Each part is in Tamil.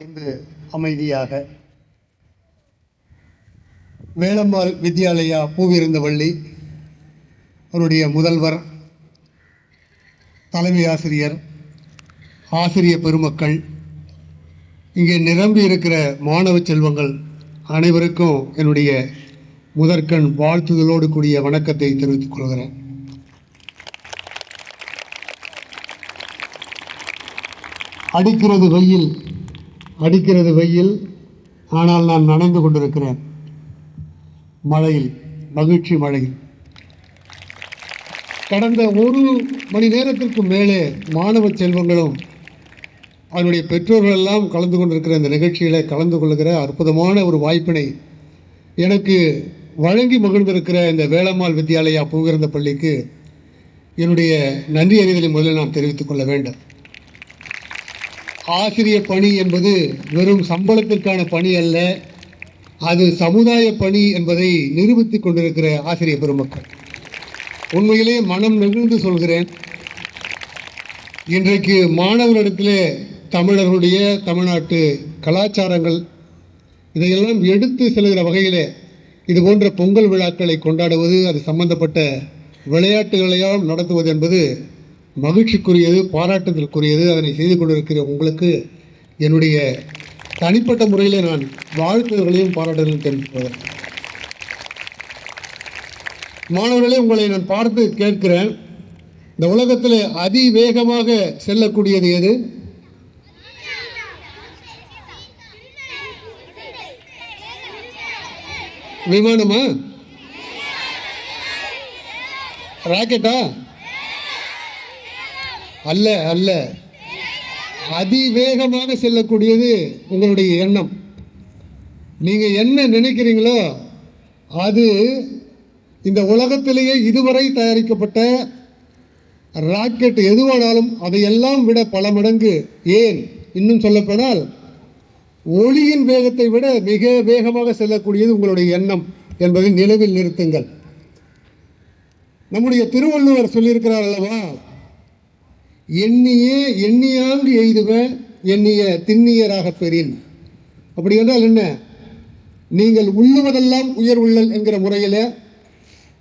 இன்று அமைதியாக. வேளம்மாள் வித்யாலயா பூவிருந்தவள்ளி அவருடைய முதல்வர் தலைமை ஆசிரியர் ஆசிரிய பெருமக்கள் இங்கே நிரம்பி இருக்கிற மாணவ செல்வங்கள் அனைவருக்கும் என்னுடைய முதற்கண் வாழ்த்துதலோடு கூடிய வணக்கத்தை தெரிவித்துக் கொள்கிறேன். அடிக்கிறது வெயில் அடிக்கிறது வெயில் ஆனால் நான் நனைந்து கொண்டிருக்கிறேன். மழையில் மகிழ்ச்சி மழையில். கடந்த ஒரு மணி நேரத்திற்கு மேலே மாணவ செல்வங்களும் அதனுடைய பெற்றோர்கள் எல்லாம் கலந்து கொண்டிருக்கிற இந்த நிகழ்ச்சியில் கலந்து கொள்கிற அற்புதமான ஒரு வாய்ப்பினை எனக்கு வழங்கி மகிழ்ந்திருக்கிற இந்த வேளம்மாள் வித்யாலயா பூவிருந்த பள்ளிக்கு என்னுடைய நன்றி அறிதலை முதலில் நான் தெரிவித்துக் கொள்ள வேண்டும். ஆசிரியர் பணி என்பது வெறும் சம்பளத்திற்கான பணி அல்ல அது சமுதாய பணி என்பதை நிரூபித்துக் கொண்டிருக்கிற ஆசிரியர் பெருமக்கள். உண்மையிலே மனம் நெகிழ்ந்து சொல்கிறேன் இன்றைக்கு மாணவர்களிடத்திலே தமிழர்களுடைய தமிழ்நாட்டு கலாச்சாரங்கள் இதையெல்லாம் எடுத்து செல்கிற வகையிலே இது போன்ற பொங்கல் விழாக்களை கொண்டாடுவது அது சம்பந்தப்பட்ட விளையாட்டுகளையும் நடத்துவது என்பது மகிழ்ச்சிக்குரியது பாராட்டுதலுக்குரியது அதனை செய்து கொண்டிருக்கிற உங்களுக்கு என்னுடைய தனிப்பட்ட முறையில் நான் வாழ்த்துதல்களையும் பாராட்டுதலையும் தெரிவிப்பேன் மாணவர்களே உங்களை நான் பார்த்து கேட்கிறேன். இந்த உலகத்தில் அதிவேகமாக செல்லக்கூடியது எது? விமானமா? ராக்கெட்டா? அல்ல அல்ல. அதிவேகமாக செல்லக்கூடியது உங்களுடைய எண்ணம். நீங்கள் என்ன நினைக்கிறீங்களோ அது இந்த உலகத்திலேயே இதுவரை தயாரிக்கப்பட்ட ராக்கெட் எதுவானாலும் அதையெல்லாம் விட பல மடங்கு ஏன்? இன்னும் சொல்லப்போனால் ஒளியின் வேகத்தை விட மிக வேகமாக செல்லக்கூடியது உங்களுடைய எண்ணம் என்பதை நினைவில் நிறுத்துங்கள். நம்முடைய திருவள்ளுவர் சொல்லியிருக்கிறார் அல்லவா? எண்ணியே எண்ணியாண்டு எய்துவ எண்ணிய திண்ணியராக பெறின். அப்படி என்றால் என்ன? நீங்கள் உள்ளுவதெல்லாம் உயர் உள்ளல் என்கிற முறையில்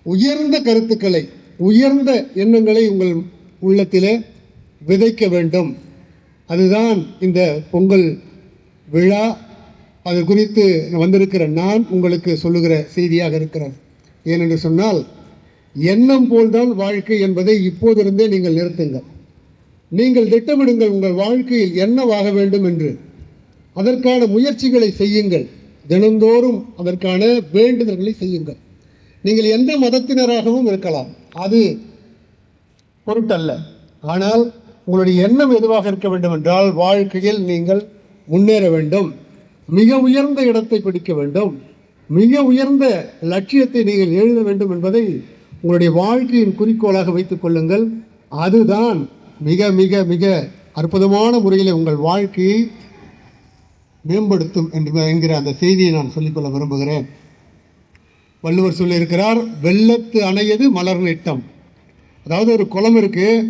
உயர்ந்த கருத்துக்களை உயர்ந்த எண்ணங்களை உங்கள் உள்ளத்தில் விதைக்க வேண்டும். அதுதான் இந்த பொங்கல் விழா. அது குறித்து வந்திருக்கிற நான் உங்களுக்கு சொல்லுகிற செய்தியாக இருக்கிறேன் ஏனென்று சொன்னால் எண்ணம் போல்தான் வாழ்க்கை என்பதை இப்போதிருந்தே நீங்கள் நிறுத்துங்கள். நீங்கள் திட்டமிடுங்கள் உங்கள் வாழ்க்கையில் என்னவாக வேண்டும் என்று. அதற்கான முயற்சிகளை செய்யுங்கள். தினந்தோறும் அதற்கான வேண்டுதல்களை செய்யுங்கள். நீங்கள் எந்த மதத்தினராகவும் இருக்கலாம். அது பொருட்டல்ல. ஆனால் உங்களுடைய எண்ணம் எதுவாக இருக்க வேண்டும் என்றால் வாழ்க்கையில் நீங்கள் முன்னேற வேண்டும். மிக உயர்ந்த இடத்தை பிடிக்க வேண்டும். மிக உயர்ந்த லட்சியத்தை நீங்கள் எழுத வேண்டும் என்பதை உங்களுடைய வாழ்க்கையின் குறிக்கோளாக வைத்துக் கொள்ளுங்கள். அதுதான் மிக மிக மிக அற்புதமான முறையில் உங்கள் வாழ்க்கையை மேம்படுத்தும் என்று என்கிற அந்த செய்தியை நான் சொல்லிக்கொள்ள விரும்புகிறேன். வள்ளுவர் சொல்லியிருக்கிறார் வெள்ளத்து அணையது மலர் நிட்டம். அதாவது ஒரு குளம் இருக்குது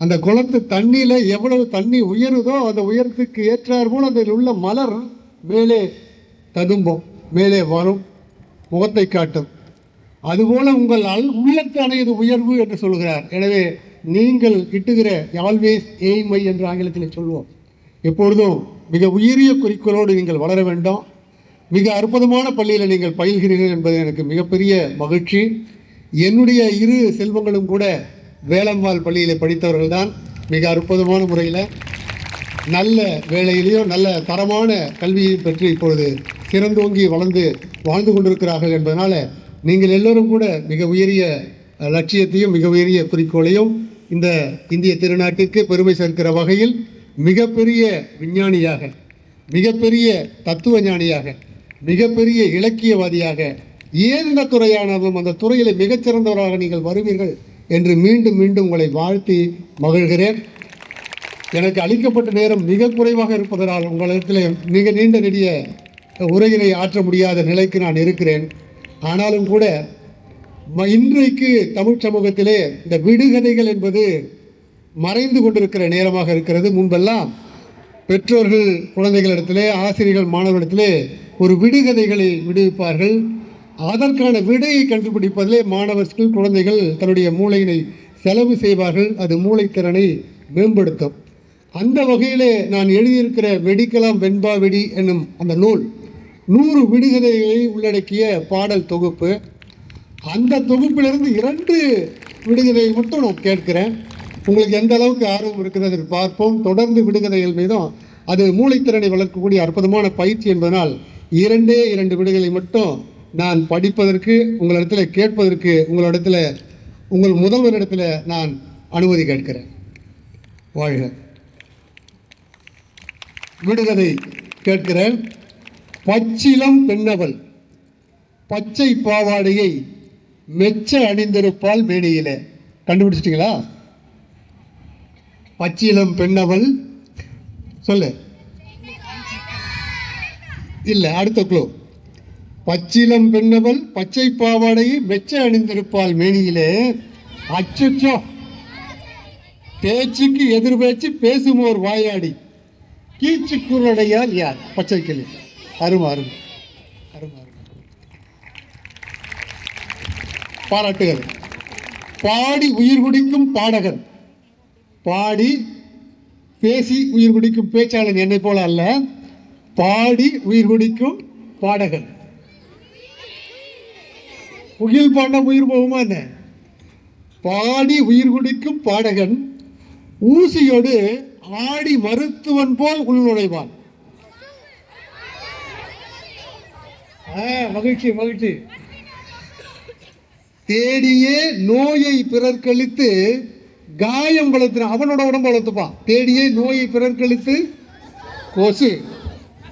அந்த குளத்து தண்ணியில் எவ்வளவு தண்ணி உயருதோ அந்த உயரத்துக்கு ஏற்றார் போல் அதில் உள்ள மலர் மேலே ததும்பும் மேலே வரும் முகத்தை காட்டும். அதுபோல உங்கள் அல் உள்ளத்து அணையது உயர்வு என்று சொல்கிறார் எனவே நீங்கள் கிட்டுகிற ஆல்வேஸ் எய்மை என்று ஆங்கிலத்தில் சொல்வோம். எப்பொழுதும் மிக உயரிய குறிக்கோளோடு நீங்கள் வளர வேண்டும். மிக அற்புதமான பள்ளியில் நீங்கள் பயில்கிறீர்கள் என்பது எனக்கு மிகப்பெரிய மகிழ்ச்சி. என்னுடைய இரு செல்வங்களும் கூட வேளம்பால் பள்ளியில் படித்தவர்கள் தான் மிக அற்புதமான முறையில் நல்ல வேலையிலேயோ நல்ல தரமான கல்வியை பெற்று இப்பொழுது சிறந்தோங்கி வளர்ந்து வாழ்ந்து கொண்டிருக்கிறார்கள் என்பதனால் நீங்கள் எல்லோரும் கூட மிக உயரிய லட்சியத்தையும் மிக உயரிய குறிக்கோளையும் இந்த இந்திய திருநாட்டிற்கு பெருமை சேர்க்கிற வகையில் மிகப்பெரிய விஞ்ஞானியாக மிகப்பெரிய தத்துவ ஞானியாக மிகப்பெரிய இலக்கியவாதியாக எந்த துறையானாலும் அந்த துறையில் மிகச்சிறந்தவராக நீங்கள் வருவீர்கள் என்று மீண்டும் மீண்டும் உங்களை வாழ்த்தி மகிழ்கிறேன். எனக்கு அளிக்கப்பட்ட நேரம் மிக குறைவாக இருப்பதனால் உங்களிடத்தில் மிக நீண்ட நெடிய உரையினை ஆற்ற முடியாத நிலைக்கு நான் இருக்கிறேன். ஆனாலும் கூட இன்றைக்கு தமிழ் சமூகத்திலே இந்த விடுகதைகள் என்பது மறைந்து கொண்டிருக்கிற நேரமாக இருக்கிறது. முன்பெல்லாம் பெற்றோர்கள் குழந்தைகளிடத்திலே ஆசிரியர்கள் மாணவர்களிடத்திலே ஒரு விடுகதைகளை விடுவிப்பார்கள். அதற்கான விடையை கண்டுபிடிப்பதிலே மாணவர்கள் குழந்தைகள் தன்னுடைய மூளையினை செலவு செய்வார்கள். அது மூளைத்திறனை மேம்படுத்தும். அந்த வகையிலே நான் எழுதியிருக்கிற வெடிக்கலாம் வெண்பா வெடி என்னும் அந்த நூல் நூறு விடுகதைகளை உள்ளடக்கிய பாடல் தொகுப்பு. அந்த தொகுப்பிலிருந்து இரண்டு விடுகதையை மட்டும் நான் கேட்கிறேன். உங்களுக்கு எந்த அளவுக்கு ஆர்வம் இருக்குது அதை பார்ப்போம். தொடர்ந்து விடுகதைகள் மீதும் அது மூளைத்திறனை வளர்க்கக்கூடிய அற்புதமான பயிற்சி என்பதனால் இரண்டே இரண்டு விடுகளை மட்டும் நான் படிப்பதற்கு உங்களிடத்தில் கேட்பதற்கு உங்களிடத்தில் உங்கள் முதல்வரிடத்தில் நான் அனுமதி கேட்கிறேன். வாழ்க. விடுகதை கேட்கிறேன். பச்சிலம் பெண்ணவள். பச்சை பாவாடையை மெச்ச அணிந்திருப்பால் மேனியிலே. கண்டுபிடிச்சிட்டிங்களா? பச்சிலம் பெண்ணவள். சொல்லு. இல்லை அடுத்த க்ளூ பச்சிலம் பெண்ணவள் பச்சை பாவாடையை மெச்ச அணிந்திருப்பால் மேனியிலே. அச்சச்சோ. பேச்சுக்கு எதிர் பேச்சு பேசுமோர் வாயாடி. கீச்சு குரடையால் யார்? பச்சை கிளி. அருமை அருமா. அருமா அருமா. பாராட்டுகள். பாடி உயிர் குடிக்கும் பாடகர் பாடி பேசி உயிர் குடிக்கும் பேச்சாளர் என்னை போல அல்ல பாடி உயிர் குடிக்கும் பாடகர் புகில் பாண்ட உயிர் போகுமா என்ன? பாடி உயிர் குடிக்கும் பாடகன் ஊசியோடு ஆடி மருத்துவன் போல் உள்நுழைவான் மகிழ்ச்சி மகிழ்ச்சி. தேடியே நோயை பிறர்கழித்து காயம் வளர்த்துறான் அவனோட உடம்பு வளர்த்துப்பான். தேடியே நோயை பிறர்கழித்து கொசு.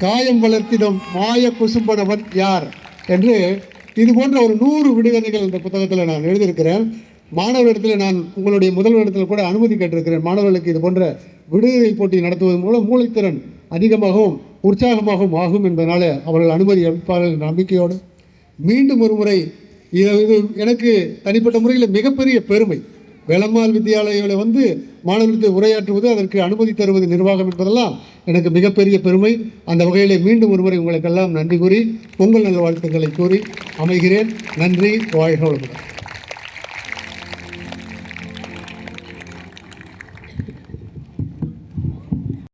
காயம் வளர்த்திடும் மாய கொசும்படவன் யார் என்று இது போன்ற ஒரு நூறு விடுகதைகள் இந்த புத்தகத்தில் நான் எழுதியிருக்கிறேன். மாணவரிடத்தில் நான் உங்களுடைய முதல்வரிடத்தில் கூட அனுமதி கேட்டிருக்கிறேன். மாணவர்களுக்கு இது போன்ற விடுதலை போட்டி நடத்துவதன் மூலம் மூளைத்திறன் அதிகமாகவும் உற்சாகமாகவும் ஆகும் என்பதனால் அவர்கள் அனுமதி அளிப்பார்கள் நம்பிக்கையோடு. மீண்டும் ஒரு முறை இது இது எனக்கு தனிப்பட்ட முறையில் மிகப்பெரிய பெருமை. வேளம்மாள் வித்தியாலயங்களை வந்து மாணவர்களுக்கு உரையாற்றுவது அதற்கு அனுமதி தருவது நிர்வாகம் என்பதெல்லாம் எனக்கு மிகப்பெரிய பெருமை. அந்த வகையிலே மீண்டும் ஒருமுறை உங்களுக்கெல்லாம் நன்றி கூறி பொங்கல் நல்வாழ்த்துக்களை கூறி அமைகிறேன். நன்றி வாழ்க வளமுடன்.